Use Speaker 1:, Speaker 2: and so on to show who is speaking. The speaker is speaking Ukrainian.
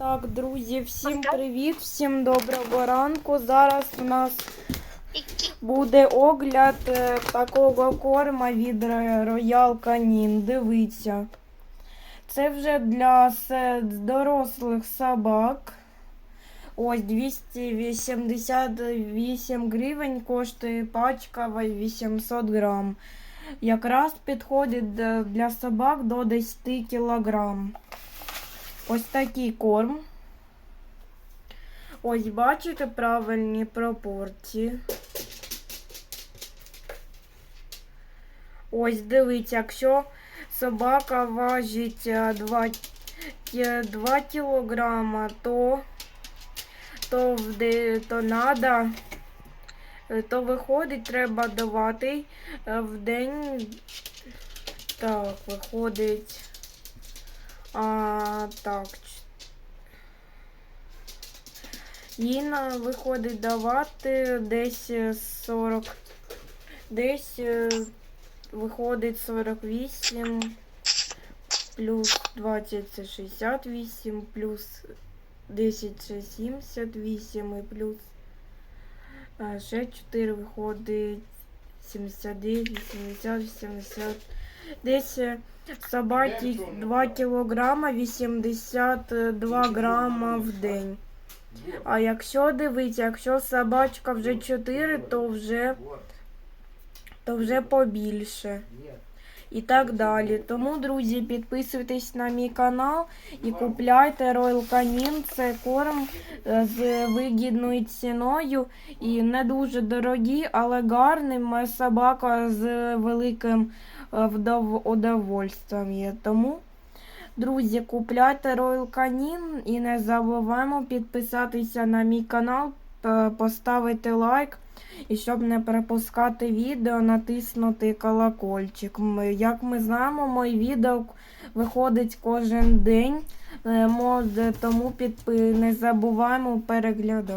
Speaker 1: Так, друзі, всім привіт, всім доброго ранку. Зараз у нас буде огляд е, такого корма від Royal Canin. Дивіться. Це вже для дорослих собак. Ось 288 гривень коштує пачка 800 грам. Якраз підходить для- для собак до 10 кілограм. Ось такий корм. Ось бачите правильні пропорції. Ось дивіться, якщо собака важить 2, 2 кілограма, то, то, то надо, е, то виходить, треба давати е, в день. Так, виходить. А, так. Їй виходить давати десь е, 40. Десь е, виходить 48 плюс 20 це 68, плюс 10 це 78 і плюс е, ще 4 виходить 79, 80, 80. Десь собаки 2 кілограма 82 грама в день. А якщо дивитися, якщо собачка вже 4, то вже, то вже побільше. І так далі. Тому, друзі, підписуйтесь на мій канал і купляйте Royal Canin. Це корм е, з вигідною ціною і не дуже дорогі, але гарний. Моя собака з великим е, удовольствием є. Тому, друзі, купляйте Royal Canin і не забуваємо підписатися на мій канал, поставити лайк. І щоб не пропускати відео, натиснути колокольчик. Як ми знаємо, моє відео виходить кожен день, е, тому не забуваємо переглядати.